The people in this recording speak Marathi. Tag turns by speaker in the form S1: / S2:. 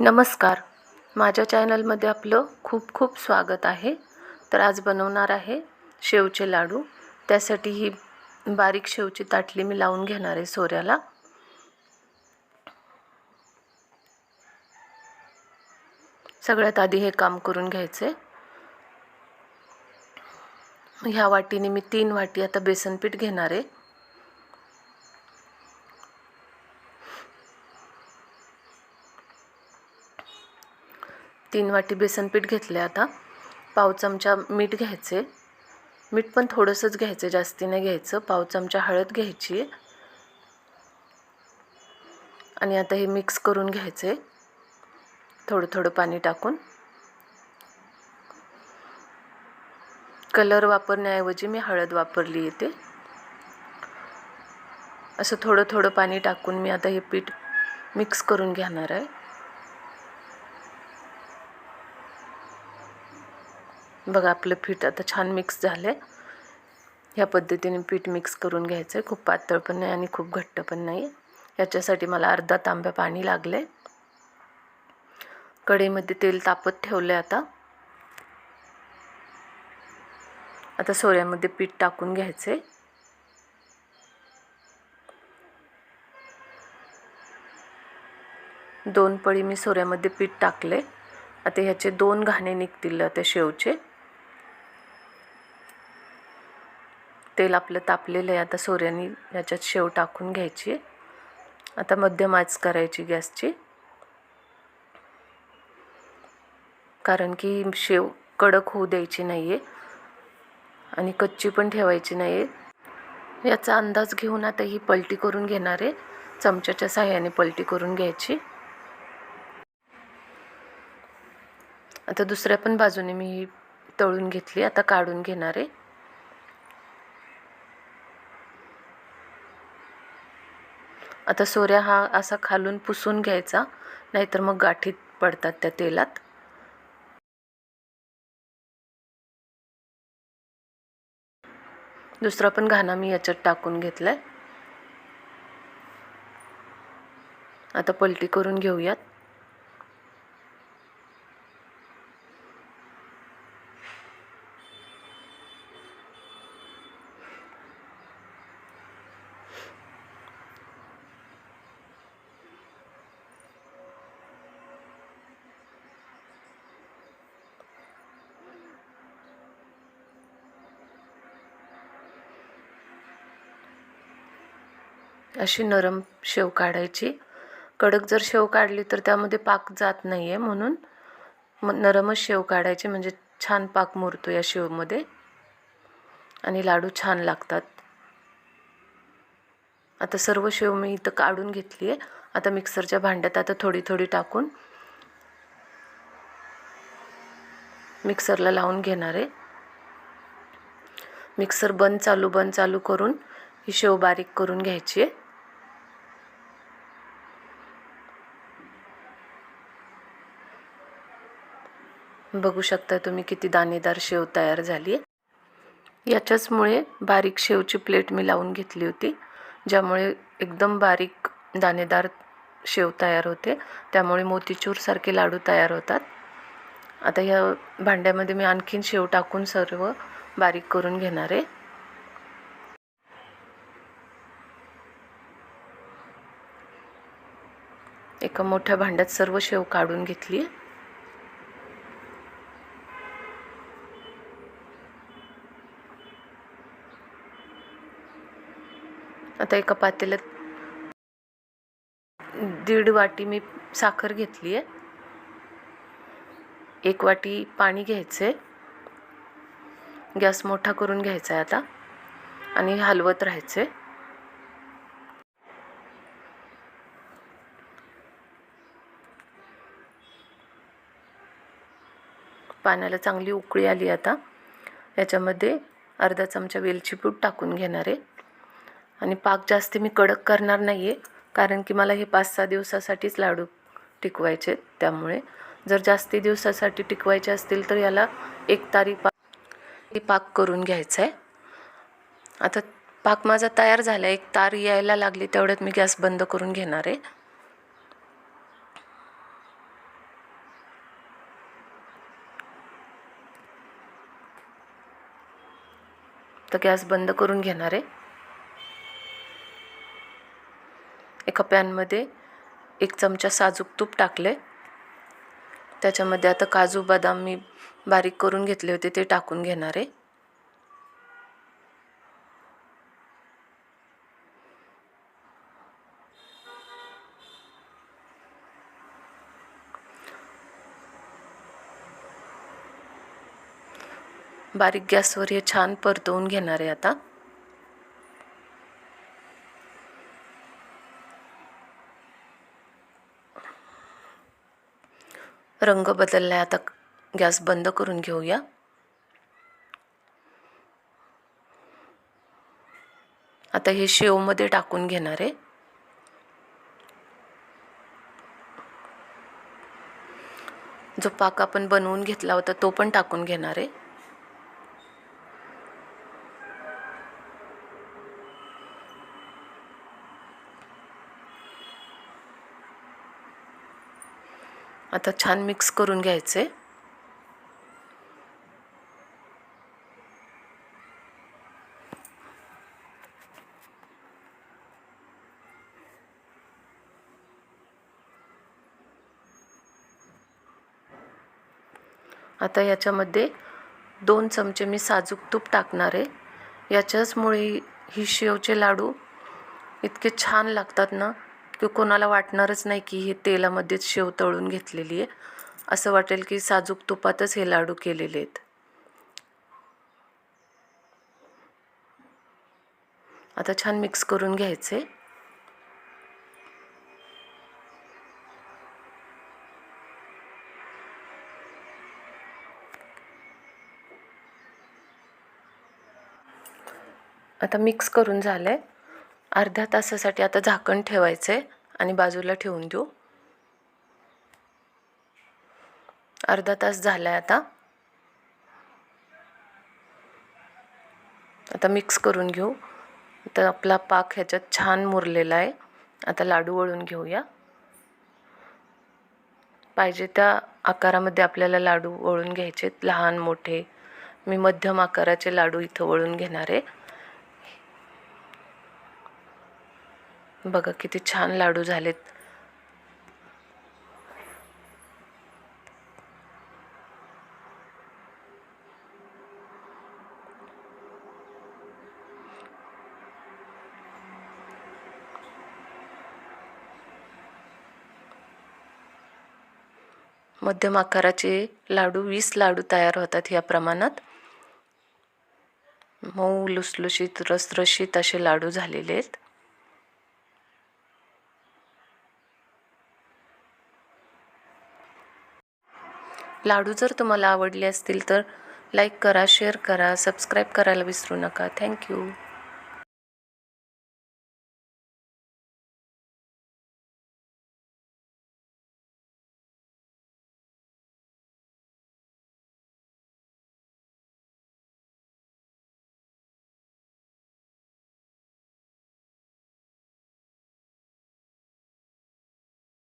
S1: नमस्कार. माझ्या चॅनलमध्ये आपलं खूप खूप स्वागत आहे. तर आज बनवणार आहे शेवचे लाडू. त्यासाठी ही बारीक शेवची ताटली मी लावून घेणार आहे सोऱ्याला. सगळ्यात आधी हे काम करून घ्यायचे. ह्या वाटीने मी तीन वाटी आता बेसन पीठ घेणार आहे. तीन वाटी बेसन पीठ घेतले आता. पाव चमचा मीठ घ्यायचे मीठ पण थोडंसंच घ्यायचं जास्ती नाही घ्यायचं. पाव चमचा हळद घ्यायची आणि आता हे मिक्स करून घ्यायचे थोडं थोडं पाणी टाकून. कलर वापरण्याऐवजी मी हळद वापरली येते असं थोडं थोडं पाणी टाकून मी आता हे पीठ मिक्स करून घेणार आहे. बघा आपलं पीठ आता छान मिक्स झालं आहे ह्या पद्धतीने पीठ मिक्स करून घ्यायचं आहे खूप पातळ पण नाही आणि खूप घट्ट पण नाही. याच्यासाठी मला अर्धा तांब्या पाणी लागलं आहे कढईमध्ये तेल तापत ठेवलं आहे आता. आता सोऱ्यामध्ये पीठ टाकून घ्यायचं आहे दोन पळी मी सोऱ्यामध्ये पीठ टाकले आता ह्याचे दोन घाणे निघतील आता शेवचे. तेल आपलं तापलेलं आहे. आता सोऱ्याने याच्यात शेव टाकून घ्यायची. आता मध्यम आच करायची गॅसची. कारण की शेव कडक होऊ द्यायची नाही आहे आणि कच्ची पण ठेवायची नाही आहे याचा अंदाज घेऊन आता ही पलटी करून घेणार आहे. चमच्याच्या साह्याने पलटी करून घ्यायची. आता दुसऱ्या पण बाजूने मी ही तळून घेतली. आता काढून घेणार आहे. आता सोऱ्या हा असा खालून पुसून घ्यायचा नाहीतर मग गाठीत पडतात त्या तेलात. दुसरा पण घाणा मी याच्यात टाकून घेतलाय. आता पलटी करून घेऊयात. अशी नरम शेव काढायची. कडक जर शेव काढली तर त्यामध्ये पाक जात नाही आहे म्हणून मग नरमच शेव काढायची म्हणजे छान पाक मुरतो या शेवमध्ये. आणि लाडू छान लागतात. आता सर्व शेव मी इथं काढून घेतली आहे आता मिक्सरच्या भांड्यात आता थोडी थोडी टाकून मिक्सरला लावून घेणार आहे. मिक्सर बंद चालू बंद चालू करून ही शेव बारीक करून घ्यायची आहे. बघू शकता तुम्ही किती दाणेदार शेव तयार झाली आहे. याच्याचमुळे बारीक शेवची प्लेट मी लावून घेतली होती ज्यामुळे एकदम बारीक दाणेदार शेव तयार होते. त्यामुळे मोतीचूरसारखे लाडू तयार होतात. आता ह्या भांड्यामध्ये मी आणखीन शेव टाकून सर्व बारीक करून घेणार आहे. एका मोठ्या भांड्यात सर्व शेव काढून घेतली आता एका पातेल्यात दीड वाटी मी साखर घेतली आहे. एक वाटी पाणी घ्यायचं आहे गॅस मोठा करून घ्यायचा आहे आता. आणि हलवत राहायचं आहे पाण्याला चांगली उकळी आली आता. याच्यामध्ये अर्धा चमचा वेलची पूड टाकून घेणार आहे. आणि पाक जास्त मी कडक करणार नाही आहे कारण की मला हे पाच सहा दिवसासाठीच लाडू टिकवायचे त्यामुळे जर जास्ती दिवसासाठी टिकवायचे असतील तर याला एक तारी पाक पाक करून घ्यायचं आहे आता पाक माझा तयार झाला एक तार यायला लागली तेवढ्यात मी गॅस बंद करून घेणार आहे. तर गॅस बंद करून घेणार आहे. एका पॅनमध्ये एक चमचा साजूक तूप टाकले. त्याच्यामध्ये आता काजू बदाम मी बारीक करून घेतले होते ते टाकून घेणार आहे. बारीक गॅसवर हे छान परतवून घेणार आहे आता. रंग बदलला आहे आता गॅस बंद करून घेऊया. आता हे शेवमध्ये टाकून घेणार आहे. जो पाक आपण बनवून घेतला होता तो पण टाकून घेणार आहे. आता छान मिक्स करून घ्यायचे. आता याच्यामध्ये दोन चमचे मी साजूक तूप टाकणार आहे. याच्याचमुळे ही शेवचे लाडू इतके छान लागतात ना. की कोणाला वाटणारच नाही की हे तेलामध्येच शेव तळून घेतलेली आहे. असं वाटेल की साजूक तुपातच हे लाडू केलेले आहेत. आता छान मिक्स करून घ्यायचे. आता मिक्स करून झालं आहे अर्ध्या तासासाठी आता झाकण ठेवायचं आहे आणि बाजूला ठेवून देऊ. अर्धा तास झाला आहे आता. आता मिक्स करून घेऊ. तर आपला पाक ह्याच्यात छान मुरलेला आहे. आता लाडू वळून घेऊया. पाहिजे त्या आकारामध्ये आपल्याला लाडू वळून घ्यायचे लहान मोठे. मी मध्यम आकाराचे लाडू इथं वळून घेणार आहे. बघा किती छान लाडू झालेत. मध्यम आकाराचे लाडू वीस लाडू तयार होतात या प्रमाणात. मऊ लुसलुशीत रसरशीत असे लाडू झालेले आहेत. लाडू जर तुम्हाला आवडले असतील तर लाईक करा शेअर करा सबस्क्राईब करायला विसरू नका. थँक्यू